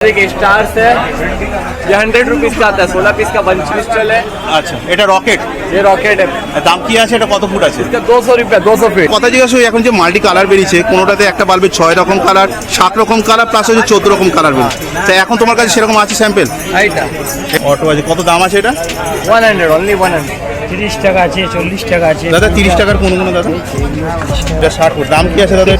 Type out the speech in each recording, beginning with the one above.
एक स्टार्स है ये हंड्रेड रुपीज का आता है सोलह पीस का पंच पिस्टल है আচ্ছা এটা রকেট ये রকেট है দাম কি আছে এটা কত ফুট আছে इसका दो सौ रुपया दो सौ फीट কথা জিজ্ঞাসা করি, এখন যে মাল্টি কালার বেরিয়েছে কোনোটাতে একটা বাল্বে ছয় রকম কালার সাত রকম কালার প্লাস হচ্ছে চোদ্দ রকম কালার বেরিয়েছে তা এখন তোমার কাছে সেরকম আছে স্যাম্পেল এইটা অটো আছে কত দাম আছে এটা one hundred only one hundred তিরিশ টাকা আছে, চল্লিশ টাকা আছে। দাদা, তিরিশ টাকার কোন কোন দাদা? এটা ষাট দাম কি আছে দাদা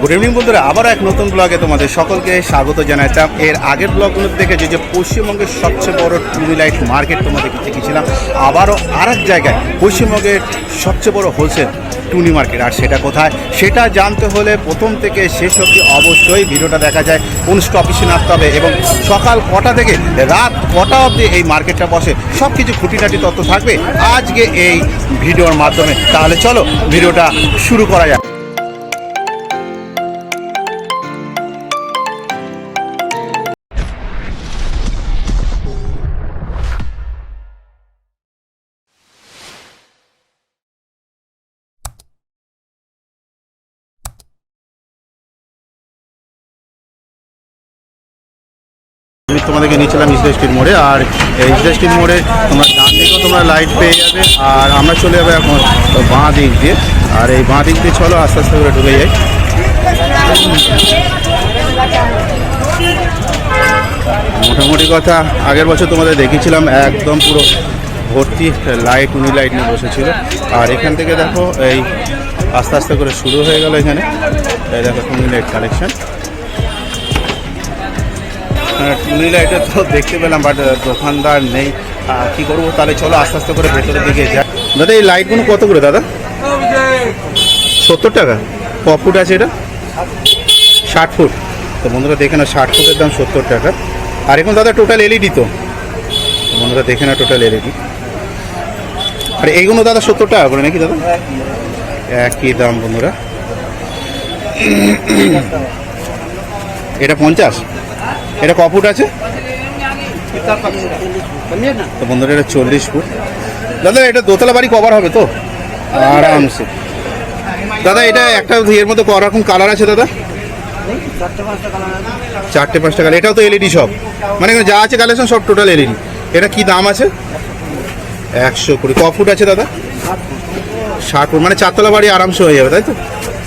গুড ইভিনিং বন্ধুরা আবার এক নতুন ব্লগে তোমাদের সকলকে স্বাগত জানাইতাম এর আগের ব্লগগুলোতে দেখেছি যে পশ্চিমবঙ্গের সবচেয়ে বড় টুনি লাইট মার্কেট তোমাদের দেখিয়েছিলাম আবারও আর এক জায়গায় পশ্চিমবঙ্গের সবচেয়ে বড় হোলসেল টুনি মার্কেট আর সেটা কোথায়? সেটা জানতে হলে প্রথম থেকে শেষ অবধি অবশ্যই ভিডিওটা দেখা যায়, কোন স্টপিসে আসতে হবে এবং সকাল কটা থেকে রাত কটা অবধি এই মার্কেটটা বসে। সব কিছু খুঁটিনাটি তথ্য থাকবে। আজকে এই ভিডিওর মাধ্যমে। তাহলে চলো ভিডিওটা শুরু করা যাক। তোমাদেরকে নিয়েছিলাম ইসরা স্ট্রিট মোড়ে। আর ইসরা স্ট্রিট মোড়ে তোমরা ডান দিকেও তোমরা লাইট পেয়ে যাবে। আর আমরা চলে যাব এখন বাঁ দিক দিয়ে। আর এই বাঁ দিক দিয়ে চলো, আস্তে আস্তে করে ঢুকে যাই। মোটামুটি কথা, আগের বছর তোমাদের দেখিয়েছিলাম, একদম পুরো ভর্তি লাইট উনি লাইট নিয়ে বসেছিল। আর এখান থেকে দেখো, এই আস্তে আস্তে করে শুরু হয়ে গেল এখানে। দেখো লাইট কালেকশন টুনি লাইটে তো দেখতে পেলাম বাট দোকানদার নেই। কি করব? তাহলে চলো আস্তে আস্তে করে ভেতরের দিকে যাই। দাদা, এই লাইটগুলো কত করে দাদা? সত্তর টাকা। ক ফুট আছে এটা? ষাট ফুট। তো বন্ধুরা, দেখে না ষাট ফুটের দাম সত্তর টাকা। আর এখন দাদা টোটাল এলইডি তো। বন্ধুরা, দেখে না টোটাল এলইডি আর, এইগুলো দাদা, সত্তর টাকা করে নাকি দাদা? একই দাম, বন্ধুরা। এটা পঞ্চাশ? এটা ক ফুট আছে? তো বন্ধুরা এটা চল্লিশ ফুট। দাদা এটা দোতলা বাড়ি কভার হবে তো? আরামসে। দাদা এটা একটা এর মধ্যে ক রকম কালার আছে দাদা? চারটে পাঁচটা কালার এটাও তো এলইডি সব। মানে যা আছে কালেকশন সব টোটাল এলইডি এটা কি দাম আছে? একশো কুড়ি। ক ফুট আছে দাদা? ষাট ফুট। মানে চারতলা বাড়ি আরামসে হয়ে যাবে তাই তো?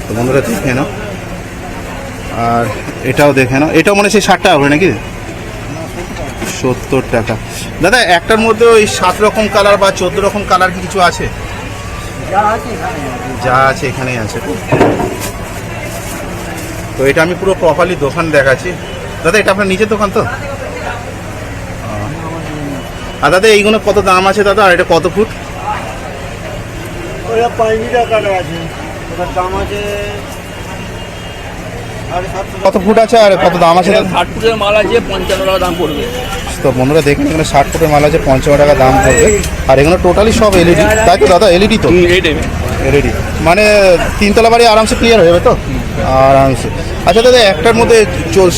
তো বন্ধুরা দেখে নাও। আর এটাও দেখে নাও। এটাও মনে হয় সেই ষাট টাকা করে নাকি? সত্তর টাকা। দাদা একটার মধ্যে ওই সাত রকম কালার বা চোদ্দ রকম কালার কি কিছু আছে? যা আছে এখানেই আছে। তো এটা আমি পুরো প্রপারলি দোকান দেখাচ্ছি। দাদা এটা আপনার নিজের দোকান তো? আর দাদা এইগুলো কত দাম আছে দাদা? আর এটা কত ফুট? টাকা আছে। দাম আছে কত ফুট আছে আর কত দাম আছে? ষাট ফুটের মাল আছে পঞ্চান্ন টাকা দাম পড়বে। তো বন্ধুরা দেখেন এখানে ষাট ফুটের মাল আছে পঞ্চান্ন টাকা দাম পড়বে। আর এগুলো টোটালি সব এলইডি তাই তো দাদা? এলইডি তো? এলইডি মানে তিনতলা বাড়ি আরামসে ক্লিয়ার হয়ে যাবে তো? আরামসে। আচ্ছা দাদা একটার মধ্যে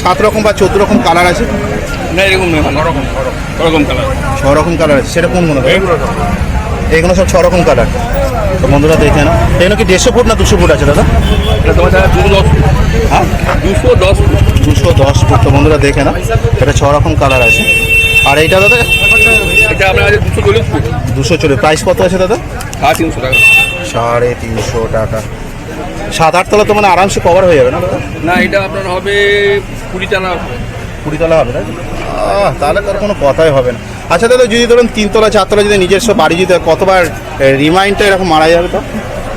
সাত রকম বা চোদ্দ রকম কালার আছে? না এরকম নয় ওরকম কালার ছ রকম কালার আছে। সেটা কোন মনে এগুলো সব। ছ রকম কালার তো বন্ধুরা দেখে না এগুলো কি দেড়শো ফুট না দুশো ফুট আছে দাদা? এটা তোমার দাদা দুশো দশ হ্যাঁ? দুশো দশ দুশো দশ ফুট। তো বন্ধুরা দেখে না এটা ছ রকম কালার আছে। আর এইটা দাদা? এটা আপনার আছে দুশো চল্লিশ ফুট। দুশো চলে প্রাইস কত আছে দাদা? সাড়ে তিনশো টাকা। সাড়ে তিনশো টাকা। সাত আটতলা তো মানে আরামসে কভার হয়ে যাবে না দাদা? না এটা আপনার হবে কুড়ি টাকা কুড়িতলা হবে না তাহলে তার কোনো কথাই হবে না। আচ্ছা দাদা যদি ধরুন তিনতলা চারতলা যদি নিজস্ব বাড়ি যদি হয়, কতবার রিমাইন্ডটা এরকম মারা যাবে তো?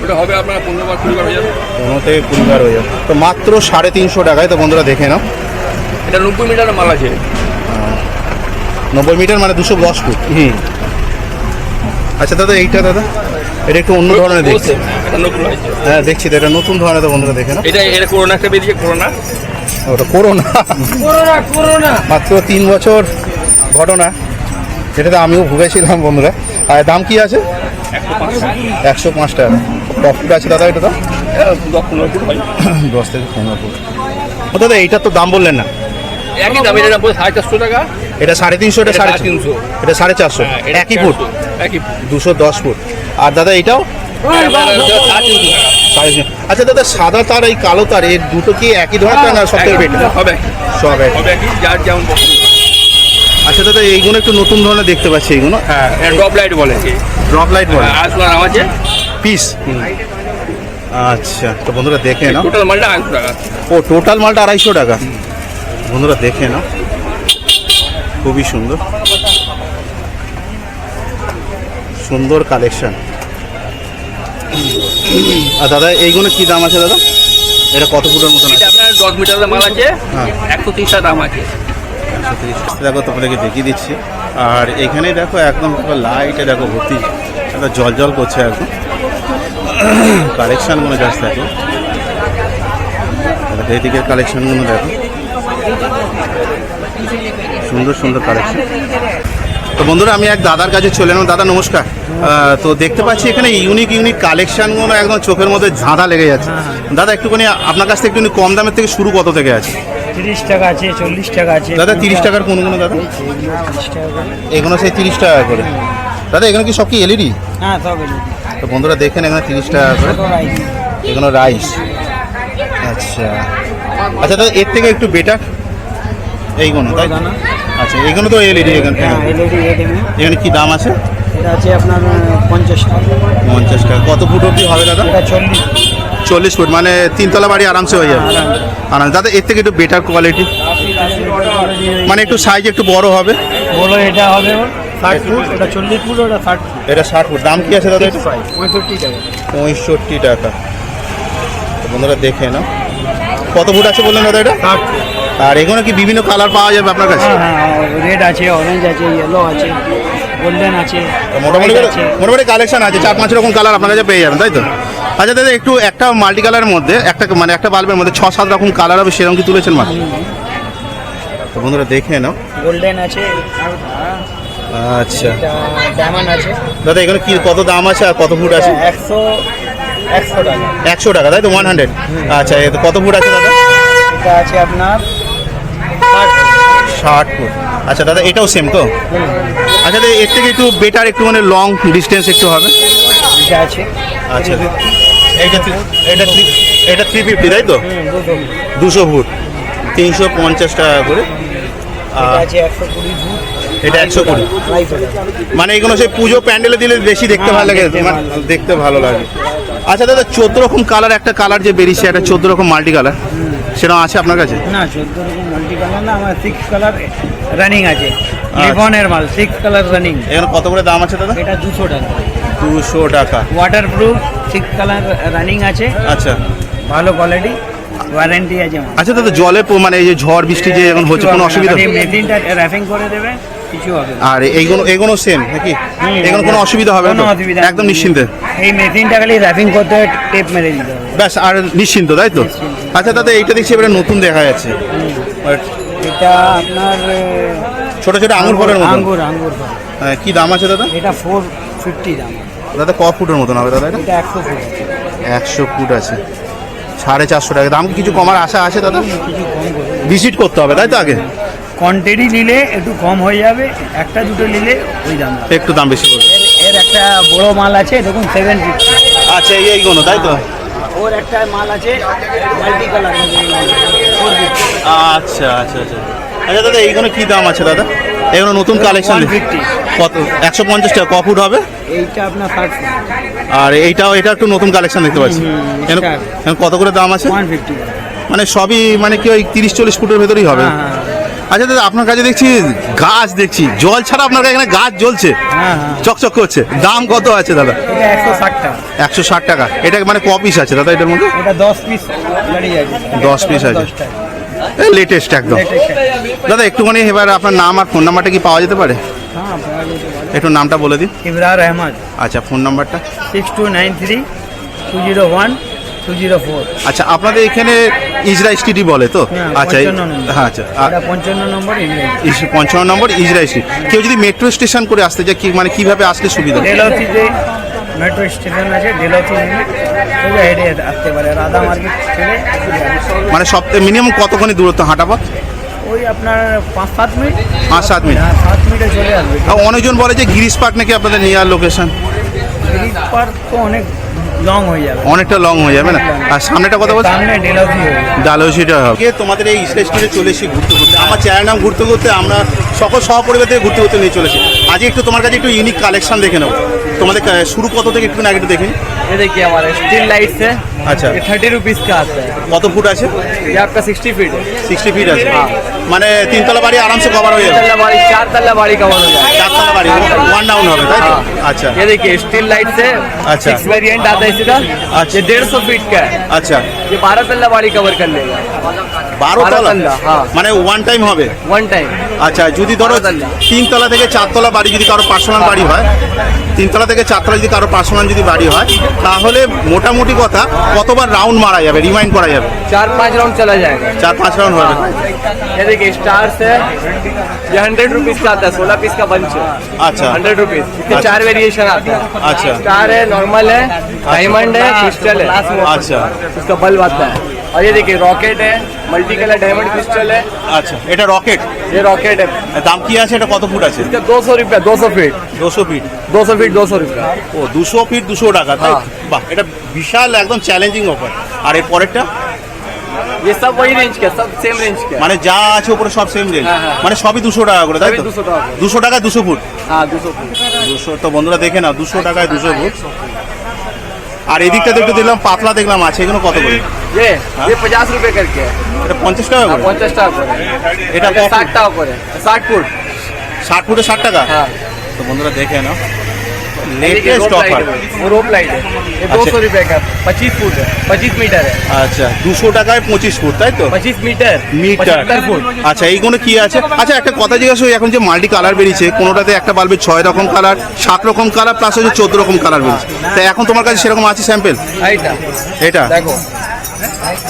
ওটা হবে আপনার পনেরো বার কুড়ি বার হয়ে যাবে। পনেরো থেকে কুড়িবার হয়ে যাবে। তো মাত্র সাড়ে তিনশো টাকায় তো বন্ধুরা দেখে নাও। এটা নব্বই মিটারের মাল আছে। নব্বই মিটার মানে দুশো দশ ফুট। হুম। আচ্ছা দাদা এইটা দাদা এটা একটু অন্য ধরনের দেখছি। হ্যাঁ দেখছি তো এটা নতুন ধরনের তো বন্ধুরা দেখে না এটা এটা করোনা একটা বেরিয়েছে করোনা ওটা করোনা করোনা করোনা মাত্র তিন বছর ঘটনা। যেটাতে আমিও ভুগেছিলাম বন্ধুরা। আর দাম কি আছে? একশো পাঁচ টাকা। প্রফিট আছে দাদা এটা তো দশ ফুট হয় দশ থেকে পনেরো ফুট। ও দাদা এইটার তো দাম বললেন না। একই দাম এটা সাড়ে চারশো টাকা। এটা সাড়ে তিনশো এটা সাড়ে তিনশো। এটা সাড়ে চারশো। হ্যাঁ, একই ফুট? একই দুশো দশ ফুট। আর দাদা তিন। আচ্ছা দাদা সাদা তার এই কালো তার এর দুটো কি একই ধরনের না সব থেকে বেটার হবে। সব এক হবে কি যার যেমন। আচ্ছা দাদা এইগুলো একটু নতুন ধরনের দেখতে পাচ্ছি এইগুলো। হ্যাঁ ড্রপ লাইট বলে। ড্রপ লাইট বলে। আসলো নাম আছে? পিস আচ্ছা তো বন্ধুরা দেখে নাও। টোটাল মালটা আড়াইশো টাকা। ও টোটাল মালটা আড়াইশো টাকা। বন্ধুরা দেখে নাও। খুবই সুন্দর। সুন্দর কালেকশন আর দাদা এইগুলো কি দাম আছে দাদা? এটা কত ফুটের মতন আপনার দশ মিটারের মাল আছে হ্যাঁ। একশো তিরিশ টাকা দাম আছে। দেখো, তোমাদেরকে দেখিয়ে দিচ্ছি। আর এখানে দেখো একদম লাইটে দেখো ভর্তি একদম জল জল করছে একদম। কালেকশানগুলো জাস্ট দেখো। আর এই দিকের কালেকশানগুলো দেখো। সুন্দর সুন্দর কালেকশন তো বন্ধুরা, আমি এক দাদার কাছে চলে এলাম। দাদা, নমস্কার। তো দেখতে পাচ্ছি এখানে ইউনিক ইউনিক কালেকশনগুলো একদম চোখের মধ্যে ঝাঁধা লেগে যাচ্ছে। দাদা, একটুখানি আপনার কাছ থেকে একটুখানি কম দামের থেকে শুরু কত থেকে আছে? তিরিশ টাকা আছে চল্লিশ টাকা আছে। দাদা তিরিশ টাকার কোনগুলো দাদা? টাকা এগুলো সেই তিরিশ টাকা করে। দাদা এখানে কি সব কি এলইডি হ্যাঁ সব তো বন্ধুরা দেখেন এখানে তিরিশ টাকা করে। এগুলো রাইস আচ্ছা। আচ্ছা দাদা এর থেকে একটু বেটার এইগুলো তাই আচ্ছা এগুলো তো এলইডি এখানে। হ্যাঁ এলইডি এখানে। কি দাম আছে? এটা আছে আপনার পঞ্চাশ টাকা। পঞ্চাশ টাকা। কত ফুট অব্দি হবে দাদা? এটা চল্লিশ। চল্লিশ ফুট মানে তিনতলা বাড়ি আরামসে হয়ে যাবে। আরাম। দাদা এর থেকে একটু বেটার কোয়ালিটি মানে একটু সাইজ একটু বড় হবে। এটা হবে ষাট ফুট এটা ষাট দাম কি আছে দাদা? পঁয়ষট্টি টাকা। বন্ধুরা দেখে নাও। কত ফুট আছে বললেন দাদা এটা? আর এগুলো কি বিভিন্ন কালার পাওয়া যাবে আপনার কাছে? হ্যাঁ হ্যাঁ রেড আছে অরেঞ্জ আছে ইয়েলো আছে গোল্ডেন আছে মোটামুটি মোটামুটি কালেকশন আছে চার পাঁচ রকম কালার আপনার কাছে পেয়ে যাবেন তাই তো? আচ্ছা দাদা একটু একটা মাল্টি কালারের মধ্যে একটা মানে একটা বাল্বের মধ্যে ছ সাত রকম কালার হবে সেরকম কি তুলেছেন মাল তো বন্ধুরা দেখে নাও। গোল্ডেন আছে আচ্ছা। ডায়মন্ড আছে। দাদা এখানে কি কত দাম আছে আর কত ফুট আছে? একশো একশো টাকা। একশো টাকা তাই তো? ওয়ান হান্ড্রেড আচ্ছা কত ফুট আছে দাদা? এটা আছে আপনার ষাট ফুট। আচ্ছা দাদা এটাও সেম তো? আচ্ছা দাদা এর থেকে একটু বেটার একটু মানে লং ডিস্টেন্স একটু হবে? এটা আছে। আচ্ছা। এটা থ্রি এটা থ্রি ফিফটি তাই তো? দুশো ফুট। তিনশো পঞ্চাশ টাকা করে। এটা একশো কুড়ি। এটা মানে এগুলো সেই পুজো প্যান্ডেলে দিলে বেশি দেখতে ভালো লাগে দেখতে ভালো। লাগে। আচ্ছা দাদা চোদ্দ রকম কালার একটা কালার যে বেরিয়েছে একটা চোদ্দ রকম মাল্টি কালার সেটা আছে আপনার কাছে? না চোদ্দ রকম মাল্টি কালার না আমার সিক্স কালার রানিং আছে। লিভনের মাল সিক্স কালার রানিং এখানে কত করে দাম আছে দাদা? এটা দুশো টাকা। দুশো টাকা। Waterproof six colour running আছে। আচ্ছা। ভালো কোয়ালিটি ওয়ারেন্টি আছে আচ্ছা দাদা জলে মানে এই যে ঝড় বৃষ্টি যে এখন হচ্ছে কোনো অসুবিধা? মেশিনটা র্যাপিং করে দেবে কিছু হবে আর এইগুলো এগুলো সেম নাকি? এগুলো কোনো অসুবিধা হবে না অসুবিধা একদম নিশ্চিন্তে। এই মেশিনটা খালি র্যাপিং করতে হবে টেপ মেরে দিতে হবে। ব্যাস আর নিশ্চিন্ত তাই তো? আচ্ছা দাদা এইটা দেখছি এবারে নতুন দেখা যাচ্ছে। এটা আপনার ছোট ছোট আঙুর ফলের মতো। আঙ্গুর আঙ্গুর হ্যাঁ, কি দাম আছে দাদা? এটা ফোর ফিফটি দাম। দাদা ক ফুটের মতন হবে দাদা এটা? একশো ফুট আছে। একশো ফুট আছে। সাড়ে চারশো টাকা। দাম কিছু কমার আশা আছে দাদা? কিছু কম ভিজিট করতে হবে তাই তো আগে? কোয়ান্টিটি নিলে একটু কম হয়ে যাবে একটা দুটো নিলে ওই দাম একটু দাম বেশি পড়বে এর এর একটা বড় মাল আছে দেখুন সেভেন ফিফটি আচ্ছা এই এইগুলো তাই তো? ওর একটা মাল আছে মাল্টি কালার আচ্ছা আচ্ছা আচ্ছা। আচ্ছা দাদা এইগুলো কি দাম আছে দাদা? এগুলো নতুন কালেকশন কত? একশো পঞ্চাশ টাকা ক ফুট হবে? এইটা আপনার আর এইটাও এটা একটু নতুন কালেকশন দেখতে পাচ্ছি। কত করে দাম আছে? মানে সবই মানে কি ওই তিরিশ চল্লিশ ফুটের ভেতরেই হবে? হ্যাঁ আচ্ছা দাদা আপনার কাছে দেখছি গাছ দেখছি। জল ছাড়া আপনার এখানে গাছ জ্বলছে। হ্যাঁ হ্যাঁ। চকচক করছে। দাম কত আছে দাদা? একশো ষাট টাকা। এটা মানে ক পিস আছে দাদা এটার মধ্যে? দশ পিস 10 piece আছে। লেটেস্ট একদম। দাদা একটুখানি এবার আপনার নাম আর ফোন নাম্বারটা কি পাওয়া যেতে পারে? হ্যাঁ। একটু নামটা বলে দিন। ইবরার আহমদ আচ্ছা ফোন নাম্বারটা six two nine three two zero one two zero four আচ্ছা আপনাদের এখানে ইজরা স্ট্রিটই বলে তো? আচ্ছা হ্যাঁ আচ্ছা আর পঞ্চান্ন নম্বর ইংরেজি ইস- পঞ্চান্ন নম্বর ইজরা স্ট্রিট। কেউ যদি মেট্রো স্টেশন করে আসতে চায় কি মানে কীভাবে আসলে সুবিধা? মেট্রো স্টেশন আছে ডেলৌতি নেমে সোজা হেঁটে আসতে পারে রাধা মার্কেট ছেড়ে মানে সব মিনিমাম কতক্ষণই দূরত্ব হাঁটা পথ ওই আপনার পাঁচ সাত মিনিট। পাঁচ সাত মিনিট? হ্যাঁ সাত মিনিটে চলে আসবে। অনেকজন বলে যে গিরিশ পার্ক নাকি আপনাদের নিয়ার লোকেশন ব্রিজ পার্ক তো অনেক লং হয়ে যাবে। অনেকটা লং হয়ে যাবে না? আর সামনেটা কথা বলছি সামনে হয়ে ডালহসিটা হবে তোমাদের এই স্টেশনে চলে এসেছি ঘুরতে ঘুরতে? আমার চ্যানেল নাম ঘুরতে ঘুরতে আমরা সকল সহপরিবার থেকে ঘুরতে ঘুরতে নিয়ে চলেছি আজকে একটু তোমার কাছে একটু ইউনিক কালেকশন দেখে নেবো তোমাদের কা- শুরু কত থেকে একটু আগে একটু দেখে নিই। ये देखिए हमारे स्टील लाइट्स है अच्छा। ये थर्टी रुपीज का आता है কত ফুট আছে ये आपका सिक्सटी फीट है সিক্সটি ফিট আছে মানে তিনতলা বাড়ি আরামসে কভার হয়ে যাবে तल्ला बाड़ी चार तल्ला बाड़ी कवर हो जाएगा চারতলা বাড়ি ওয়ান ডাউন হবে তাই তো আচ্ছা ये देखिए स्टील लाइट से अच्छा। सिक्स वेरिएंट आता है इसका अच्छा। ये डेढ़ सौ फीट का है আচ্ছা ये बारह तल्ला बाड़ी कवर कर लेगा বারো বারো তলা তলা, হ্যাঁ। মানে ওয়ান টাইম হবে वन टाइम আচ্ছা যদি ধরো বারো তলা। তিনতলা থেকে চারতলা বাড়ি যদি কারো পার্সোনাল বাড়ি হয় তিনতলা থেকে চারতলা যদি কারো পার্সোনাল যদি বাড়ি হয় তাহলে মোটামুটি কথা কতবার রাউন্ড মারা যাবে রিমাইন্ড করা যাবে चार पाँच राउंड चला जाएगा চার পাঁচ রাউন্ড হবে ये देखिए स्टार्स है ये हंड्रेड रुपीज का आता है सोलह पीस का बंच है আচ্ছা हंड्रेड रुपीज इसके अच्छा। चार वेरिएशन आते हैं अच्छा। स्टार है नॉर्मल है डायमंड है क्रिस्टल है अच्छा। उसका बल्ब आता है और ये देखिए रॉकेट है मल्टी कलर डायमंड क्रिस्टल है আচ্ছা এটা রকেট ये रॉकेट है দাম কি আছে এটা কত ফুট আছে इसका दो सौ रुपया दो सौ फीट দুশো ফিট दो सौ फीट दो सौ रुपया ও দুশো ফিট দুশো টাকা তাই হ্যাঁ। বাহ এটা বিশাল একদম চ্যালেঞ্জিং অফার আর এর পরেরটা ये सब वही रेंज का सब सेम रेंज का है। মানে যা আছে উপরে সব সেম রেঞ্জ হ্যাঁ, হ্যাঁ। মানে সবই দুশো টাকা করে তাই সবই তো 200 টাকা করে। দুশো টাকায় দুশো ফুট हाँ दो सौ फीट দুশো তো বন্ধুরা দেখে না দুশো টাকায় দুশো ফুট আর এদিকটাতে একটু দেখলাম পাতলা দেখলাম আছে এগুলো কত করে ये ये पचास रुपए करके है এটা পঞ্চাশ টাকা করে पचास टाका করে এটা এটা ষাট টাকা করে ষাট ফুট ষাট ফুটে ষাট টাকা হ্যাঁ তো বন্ধুরা দেখে নাও ये देखिए, লেটেস্ট रोप অফার लाइट है वो रोप लाइट है ये दो अच्छा। सौ रुपए का पच्चीस फुट है पच्चीस मीटर है আচ্ছা দুশো টাকায় পঁচিশ ফুট তাই তো पच्चीस मीटर মিটার पचहत्तर फुट আচ্ছা এইগুলো কি আছে আচ্ছা একটা কথা জিজ্ঞাসা করি, এখন যে মাল্টি কালার বেরিয়েছে কোনোটাতে একটা বাল্বের ছয় রকম কালার সাত রকম কালার প্লাস হচ্ছে চোদ্দ রকম কালার বেরিয়েছে তাই এখন তোমার কাছে সেরকম আছে স্যাম্পেল এইটা এটা দেখো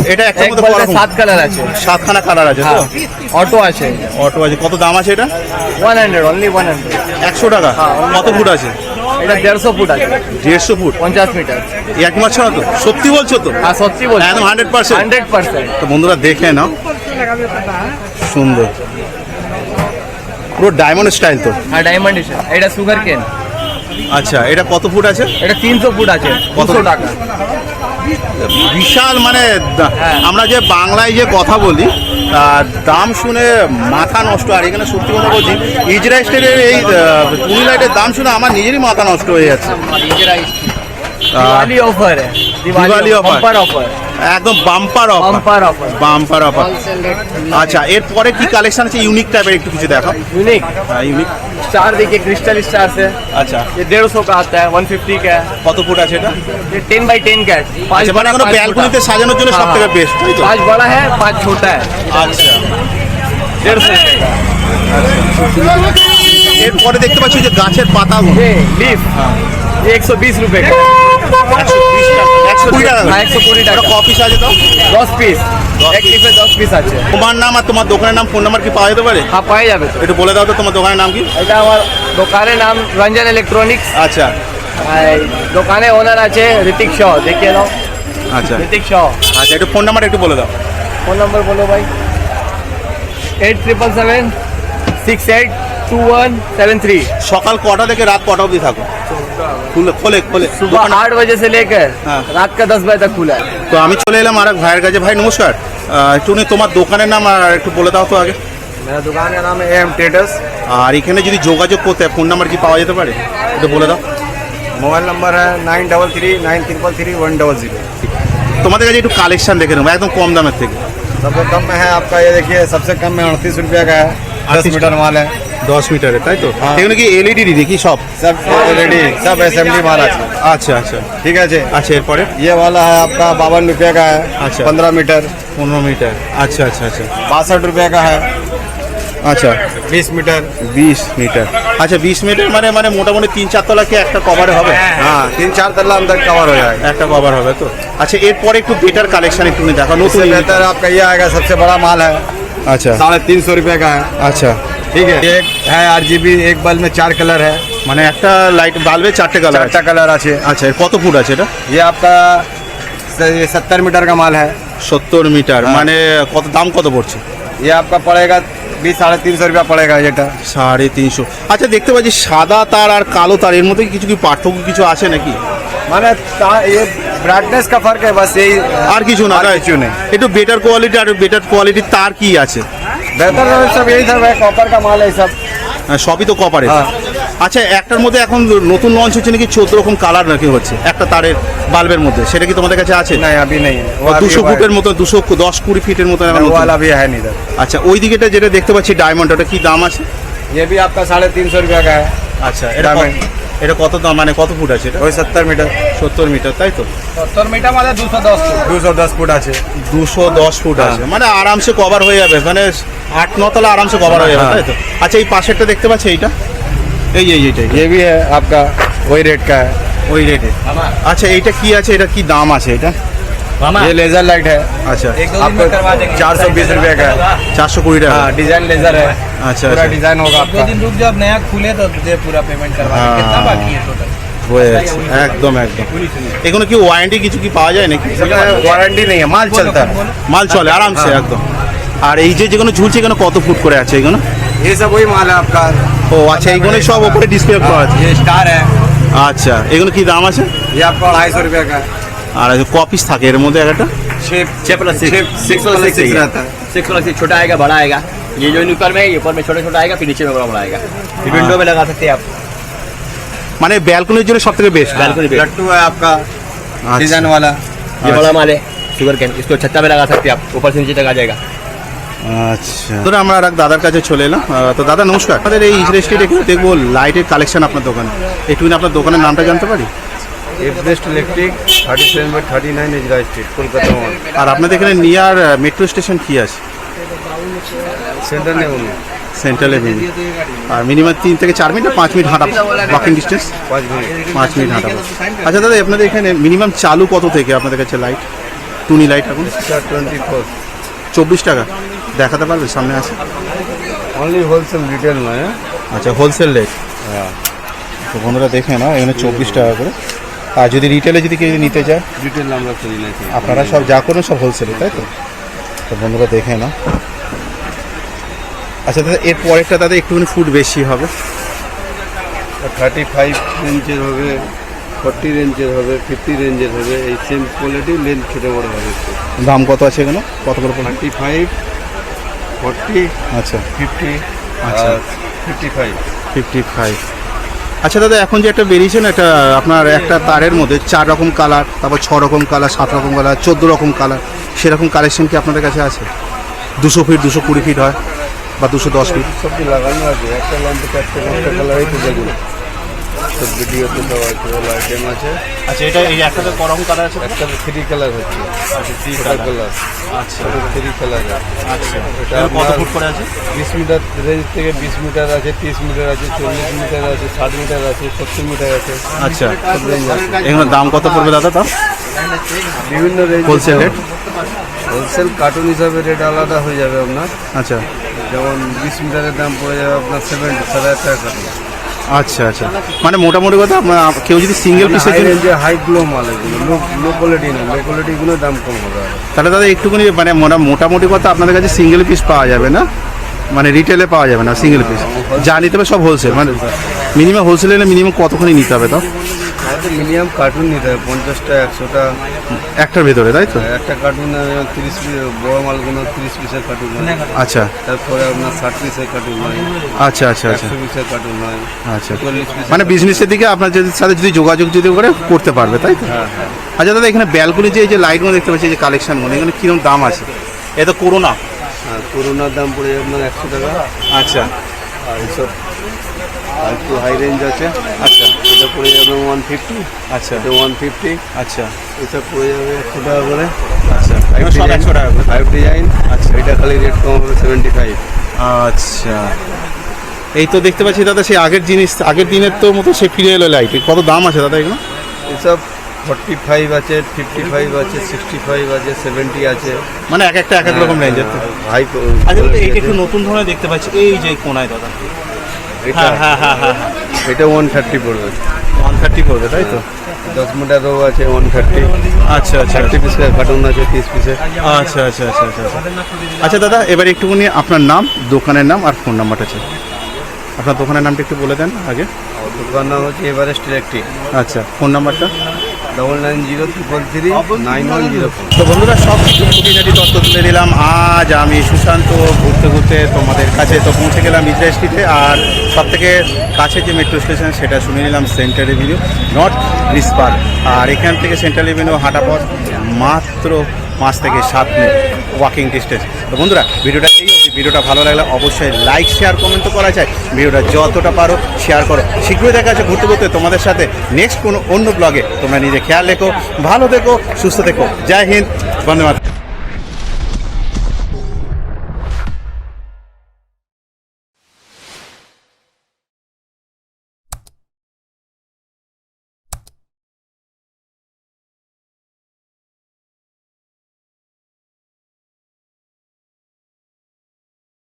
এটা একটা এক মধ্যে বলতে করকম সাত কালার আছে সাতখানা কালার আছে তো হ্যাঁ অটো আছে অটো আছে কত দাম আছে এটা one hundred only one hundred একশো টাকা হ্যাঁ। কত ফুট আছে এটা দেড়শো ফুট আছে। দেড়শো ফুট? পঞ্চাশ মিটার। এক মাস ছাড়া তো? সত্যি বলছো তো? হ্যাঁ সত্যি বলছি। একদম 100% হান্ড্রেড পার্সেন্ট তো বন্ধুরা দেখে নাও। সুন্দর। পুরো ডায়মন্ড স্টাইল তো। হ্যাঁ ডায়মন্ড এটা সুগার কেন আচ্ছা এটা কত ফুট আছে? এটা তিনশো ফুট আছে? কত টাকা। বিশাল মানে। আমরা যে বাংলায় যে কথা বলি দাম শুনে মাথা নষ্ট আর এখানে সত্যি কথা বলছি ইজরাইল স্টেটের এই টুনি লাইটের দাম শুনে আমার নিজেরই মাথা নষ্ট হয়ে যাচ্ছে दिवाली ऑफर है दिवाली offer। बम्पर ऑफर একদম bumper offer bumper offer bumper offer আচ্ছা এরপরে কি কালেকশন আছে ইউনিক টাইপের একটু কিছু দেখাও यूनिक হ্যাঁ ইউনিক स्टार देखिए क्रिस्टल स्टार से আচ্ছা ये डेढ़ सौ का आता है वन फिफ्टी का है কত ফুট আছে এটা ये टेन बाई टेन का है पाँच আচ্ছা মানে बड़ा, কোনো पाँच ব্যালকনিতে छोटा। সাজানোর জন্য সব हाँ, থেকে বেস্ট তাই তো पाँच बड़ा है पाँच छोटा है আচ্ছা डेढ़ सौ का এরপরে দেখতে পাচ্ছি যে গাছের পাতা একশো বিশ রুপে। তোমার নাম আর তোমার দোকানের নাম ফোন নাম্বার কি পাওয়া যেতে পারে? হ্যাঁ, পাওয়া যাবে একটু বলে দাও তো তোমার দোকানের নাম কি? এটা আমার দোকানের নাম ইলেকট্রনিক্স আচ্ছা। দোকানে ওনার আছে আচ্ছা। শ। আচ্ছা ফোন একটু বলে দাও। ফোন নাম্বার বলো ভাই। Eight triple seven six eight two one seven three সকাল কটা থেকে রাত কটা অবধি থাকো? খুলে খোলে খোলে। सुबह आठ बजे से लेकर हाँ। দশ का খুলে তো আমি চলে এলাম আর এক ভাইয়ের কাছে। ভাই নমস্কার। আহ, তোমার দোকানের নাম আর একটু বলে দাও তো আগে। দোকানের নাম का नाम है আর এখানে যদি যোগাযোগ করতে ফোন নাম্বার কি পাওয়া যেতে পারে? একটু বলে দাও। মোবাইল नंबर है nine double three nine triple three one double zero তোমাদের কাছে একটু কালেকশন দেখে নেব একদম কম দামের থেকে। सबसे कम में है आपका ये देखिए सबसे कम में अड़तीस रुपये का है। 38 दस मीटर দশ মিটারে তাই তো হ্যাঁ। এগুলো কি এলইডি দেখি সব सब रेडी सब असेंबली माल है আচ্ছা আচ্ছা ठीक है जी আচ্ছা এরপরে ये वाला है आपका बावन रुपया का है अच्छा। पंद्रह मीटर পনেরো মিটার আচ্ছা আচ্ছা আচ্ছা बासठ रुपया का है আচ্ছা बीस मीटर বিশ মিটার আচ্ছা বিশ মিটার মানে মানে মোটামুটি তিন চার তলা কি একটা কভারে হবে हाँ तीन चार तल्ला अंदर कवर हो जाएगा একটা कवर হবে তো আচ্ছা এরপরে একটু বেটার কালেকশন একটু দেখো নতুন इससे बेहतर आपका ये आएगा सबसे बड़ा माल है আচ্ছা साढ़े तीन सौ रुपये का है আচ্ছা ठीक है एक है आर एक बल्ब में चार कलर है মানে একটা লাইট বাল্বে চারটে কালার चारटा कलर আছে আচ্ছা এর কত ফুট আছে এটা ये आपका स- ये सत्तर मीटर का माल है সত্তর মিটার হ্যাঁ। মানে কত দাম কত পড়ছে ये आपका पड़ेगा बीस साढ़े तीन सौ रुपया पड़ेगा এটা সাড়ে তিনশো আচ্ছা দেখতে পাচ্ছি সাদা তার আর কালো তার এর মধ্যে কি কিছু কি পার্থক্য কিছু আছে নাকি माने ता- ये ब्राइटनेस का फर्क है बस यही আর কিছু না আর তাই? কিছু নেই। একটু বেটার কোয়ালিটি আর বেটার কোয়ালিটির তার কি আছে बेहतर सब यही सब है कॉपर का माल है ये सब হ্যাঁ, সবই তো কপারে হ্যাঁ। আচ্ছা একটার মধ্যে এখন নতুন লঞ্চ হচ্ছে নাকি চোদ্দ রকম কালার নাকি হচ্ছে একটা তারের বাল্বের মধ্যে সেটা কি তোমাদের কাছে আছে नहीं अभी नहीं है वो अभी দুশো हुआ है। ফুটের মতো দুশো দশ কুড়ি ফিটের মতো এখন वो নতুন। वाला भी है नहीं इधर আচ্ছা ওই দিকেটা যেটা দেখতে পাচ্ছি ডায়মন্ড ওটা কি দাম আছে ये भी आपका साढ़े तीन सौ रुपया का है আচ্ছা এটা কত- Diamond। এটা কত দাম মানে কত ফুট আছে এটা वही सत्तर मीटर সত্তর মিটার তাই তো সত্তর মিটার মানে দুশো দশ दो सौ दस फुट আছে দুশো দশ ফুট হ্যাঁ। আছে মানে আরামসে কভার হয়ে যাবে মানে আট নতলা আরামসে কভার হয়ে যাবে হ্যাঁ। তাই তো আচ্ছা এই পাশেরটা দেখতে পাচ্ছি এইটা এই এই এইটাই ये भी है आपका वही रेट का है ওই রেটে আচ্ছা এইটা কি আছে এটা কি দাম আছে এটা ये लेजर लाइट है আচ্ছা आपको चार सौ बीस रुपया का है চারশো কুড়ি টাকা हाँ डिजाइन लेजर है अच्छा पूरा अच्छा डिजाइन होगा दो आपका दिन रुक जाओ अब नया खुले तो तुझे पूरा पेमेंट करवा हाँ। कितना बाकी है टोटल হয়ে যাচ্ছে একদম একদম এগুলো কি ওয়ারেন্টি কিছু কি পাওয়া যায় নাকি वारंटी नहीं है माल चलता है মাল চলে আরামসে একদম আর এই যে যেগুলো ঝুলছে এখানে কত ফুট করে আছে এগুলো ये सब वही माल है आपका ও আচ্ছা এইগুলো সব ওপরে ডিসপ্লে করা আছে ये स्टार है আচ্ছা এগুলো কি দাম আছে ये आपका अढ़ाई सौ रुपया का है আর কপিস থাকে এর মধ্যে একটা शेप छः plus six six plus six रहता है सिक्स प्लस सिक्स छोटा आएगा बड़ा आएगा ये जो ऊपर में है, ये ऊपर में छोटा छोटा आएगा फिर नीचे में बड़ा बड़ा आएगा फिर विंडो में लगा सकते हैं आप মানে ব্যালকনির জন্য সব থেকে বেস্ট बालकनी पे लट्टू है आपका अच्छा। डिजाइन वाला ये बड़ा माल है शुगर कैन इसको छत्ता में लगा सकते हैं आप ऊपर से नीचे तक आ जाएगा আচ্ছা ধরো আমরা আর এক দাদার কাছে চলে এলাম আহ, তো দাদা নমস্কার আমাদের এই ইন্টারেস্টেড এখানে দেখবো লাইটের কালেকশন আপনার দোকানে একটু আপনার দোকানের নামটা জানতে পারি Everest electric thirty seven by thirty nine Ezra street Kolkata one আর আপনাদের এখানে নিয়ার মেট্রো স্টেশন কি আছে? সেন্ট্রাল নেভেল সেন্ট্রাল এভিনিউ আর মিনিমাম তিন থেকে চার মিনিট পাঁচ মিনিট হাঁটা ওয়াকিং ডিস্টেন্স পাঁচ মিনিট। পাঁচ মিনিট হাঁটা। আচ্ছা দাদা আপনাদের এখানে মিনিমাম চালু কত থেকে আপনাদের কাছে লাইট টুনি লাইট এখন টোয়েন্টি ফোর চব্বিশ টাকা। দেখাতে পারবে সামনে আসে অনলি হোলসেল রিটেল নয় আচ্ছা হোলসেল রেট হ্যাঁ। তো বন্ধুরা দেখে না এখানে চব্বিশ টাকা করে। আর যদি রিটেলে যদি কেউ নিতে চায়? রিটেল আমরা করি না আপনারা সব যা করেন সব হোলসেলে তাই তো? তো বন্ধুরা দেখে না আচ্ছা দাদা এর পরেরটা দাদা একটুখানি ফুড বেশি হবে। থার্টি ফাইভ রেঞ্জের হবে ফর্টি রেঞ্জের হবে ফিফটি রেঞ্জের হবে এই সেম কোয়ালিটি লেন্থ ছোটো বড়ো হবে। দাম কত আছে এখানে? কত করে থার্টি ফাইভ ফর্টি আচ্ছা। ফিফটি আচ্ছা। ফিফটি ফাইভ ফিফটি ফাইভ আচ্ছা দাদা, এখন যে একটা বেরিয়েছে না একটা আপনার একটা তারের মধ্যে চার রকম কালার তারপর ছ রকম কালার সাত রকম কালার চোদ্দ রকম কালার সেরকম কালেকশন কি আপনাদের কাছে আছে? দুশো ফিট দুশো কুড়ি ফিট হয় বা দুশো দশ ফিট সবজি লাগানো আছে, একটা ল্যাম্পে চারটে পাঁচটা কালারই তো ভিডিওতে দেওয়া আছে আইটেম আছে। আচ্ছা এটা এই একটাতে ক রকম কালার আছে একটা থ্রি কালার হচ্ছে। থ্রি কালার আচ্ছা। থ্রি কালার আচ্ছা। এটা এটা কত ফুট করে আছে? বিশ মিটার রেঞ্জ থেকে বিশ মিটার আছে তিরিশ মিটার আছে চল্লিশ মিটার আছে ষাট মিটার আছে সত্তর মিটার আছে। আচ্ছা। এগুলোর দাম কত পড়বে দাদা তাও বিভিন্ন range wholesale rate wholesale carton হিসাবে রেট আলাদা হয়ে যাবে আপনার। আচ্ছা। যেমন বিশ মিটারের দাম পড়ে যাবে আপনার সেভেন্টি সাড়ে আট টাকা। আচ্ছা আচ্ছা। মানে মোটামুটি কথা কেউ যদি সিঙ্গেল পিসের হাই জন্য রেঞ্জে হাই গ্লো মাল এগুলো লো লো কোয়ালিটি না লো কোয়ালিটি গুলো দাম কম হবে তাহলে দাদা একটুখানি মানে মোটা- মোটামুটি কথা আপনাদের কাছে সিঙ্গেল পিস পাওয়া যাবে না? মানে রিটেলে পাওয়া যাবে না সিঙ্গেল পিস যা নিতে হবে সব হোলসেল মানে মিনিমাম হোলসেলে মিনিমাম কতখানি নিতে হবে তাও? আমাদের মিনিমাম কার্টুন নিতে হবে পঞ্চাশটা একশোটা। একটার ভেতরে তাই তো? একটা কার্টুন তিরিশ পিস বড় মালগুলো তিরিশ পিসের কার্টুন হয়। আচ্ছা। তারপরে আপনার ষাট পিসের কার্টুন হয়। আচ্ছা আচ্ছা আচ্ছা। একশো পিসের কার্টুন হয়। আচ্ছা। চল্লিশ পিস মানে বিজনেসের দিকে আপনার যদি সাথে যদি যোগাযোগ যদি করে করতে পারবে তাই তো? হ্যাঁ হ্যাঁ। আচ্ছা দাদা এখানে ব্যালকনি যে এই যে লাইটগুলো দেখতে পাচ্ছি যে কালেকশনগুলো এখানে কীরকম দাম আছে? এটা করোনা হ্যাঁ করোনার দাম পড়ে আপনার একশো টাকা। আচ্ছা। আর এইসব আর একটু হাই রেঞ্জ আছে। আচ্ছা। এটা পড়ে যাবে ওয়ান ফিফটি আচ্ছা। এটা ওয়ান ফিফটি আচ্ছা। এসব পড়ে যাবে একশো টাকা করে। আচ্ছা। একশো টাকা করে। ফাইভ ডিজাইন আচ্ছা। এটা খালি রেট কম হবে সেভেন্টি ফাইভ আচ্ছা। এই তো দেখতে পাচ্ছি দাদা সেই আগের জিনিস আগের দিনের তো মতো সে ফিরে এলো লাইট কত দাম আছে দাদা এগুলো? এসব ফর্টি ফাইভ আছে ফিফটি ফাইভ আছে সিক্সটি ফাইভ আছে সেভেন্টি আছে। মানে এক একটা এক এক রকম রেঞ্জের হাই আচ্ছা একটু নতুন ধরনের দেখতে পাচ্ছি। এই যে কোনায় দাদা। এটা হ্যাঁ হ্যাঁ হ্যাঁ হ্যাঁ এটা ওয়ান থার্টি পড়বে। ওয়ান থার্টি পড়বে তাই তো? দশ মিটারও আছে ওয়ান থার্টি আচ্ছা আচ্ছা। থার্টি পিসের কার্টুন আছে তিরিশ পিসের আচ্ছা আচ্ছা আচ্ছা আচ্ছা আচ্ছা। আচ্ছা দাদা এবার একটুখানি আপনার নাম দোকানের নাম আর ফোন নাম্বারটা আছে আপনার দোকানের নামটা একটু বলে দেন আগে। দোকান নাম হচ্ছে এভারেস্ট ইলেকট্রিক। আচ্ছা ফোন নাম্বারটা? Double nine zero triple three nine one zero তো বন্ধুরা সব খুঁটিনাটি তথ্য তুলে দিলাম আজ আমি সুশান্ত ঘুরতে ঘুরতে তোমাদের কাছে তো পৌঁছে গেলাম স্ট্রিটে আর সব থেকে কাছে যে মেট্রো স্টেশন সেটা শুনে নিলাম central avenue north bridge park আর এখান থেকে সেন্ট্রাল রেভিনিউ হাঁটা পথ মাত্র পাঁচ থেকে সাত মিনিট ওয়াকিং ডিস্টেন্স তো বন্ধুরা ভিডিওটা এই ভিডিওটা ভালো লাগলে অবশ্যই লাইক শেয়ার কমেন্ট তো করা যায়। ভিডিওটা যতটা পারো শেয়ার করো। শীঘ্রই দেখা আছে ঘুরতে ঘুরতে তোমাদের সাথে নেক্সট কোনো অন্য ব্লগে তোমরা নিজে খেয়াল রেখো, ভালো থেকো, সুস্থ থেকো। জয় হিন্দ, বন্দে মাতরম।